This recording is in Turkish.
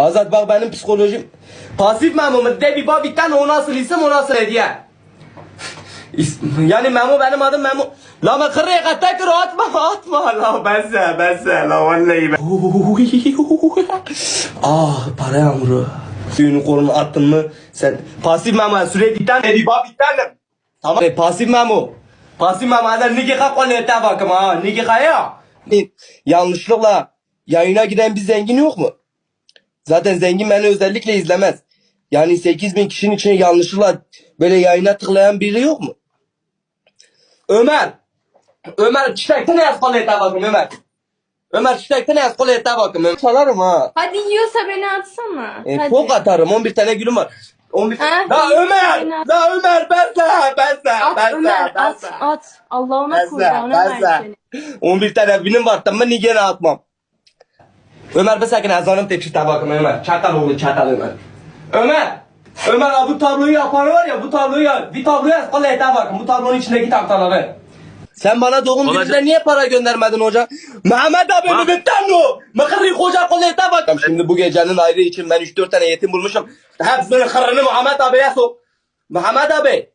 Azat bak benim psikolojim. Pasif Memo mu? De bir bak bir tane o nasıl isim o nasıl hediye. Yani Memo benim adım Memo. La ben kırıya katakır atma atma la ben sen ben sen la vallahi ben. ah para yağmuru. Suyunu kolunu attın mı sen pasif Memo sürekli bir tane bir bak bir tane. Tamam. E, pasif Memo. Pasif Memo hadi niki kakolete bakım ha niki kaya. Yanlışlıkla yayına giden bir zengin yok mu? Zaten zengin beni özellikle izlemez. Yani 8000 kişinin içine yanlışlıkla böyle yayına tıklayan biri yok mu? Ömer. Ömer çiçekte ne yaz kolete bakın Ömer. Ömer çiçekte ne yaz kolete bakın Ömer. Çalarım ha. Hadi yiyorsa beni atsana. E, Hadi. pok atarım 11 tane gülüm var. 11 Ha, La iyi, Ömer! La Ömer ben sana ben sana At ben Ömer sana ben at at. Sana, ben sana. ver seni. 11 tane binim var tamam niye gene atmam. Ömer bir sakin azanım tekçite bakın Ömer. Çatal oğlu çatal Ömer. Ömer! Ömer abi bu tabloyu yapan var ya bu tabloyu ya bir tabloya yaz kolete bakın bu tablonun içindeki tahtaları. Sen bana doğum Olacak. gününde niye para göndermedin hoca? Mehmet abi Bak. mi bitten o? Mıkırı koca kolete bakın. Şimdi bu gecenin ayrı için ben 3-4 tane yetim bulmuşum. Hepsini kırını Muhammed abiye sok. Muhammed abi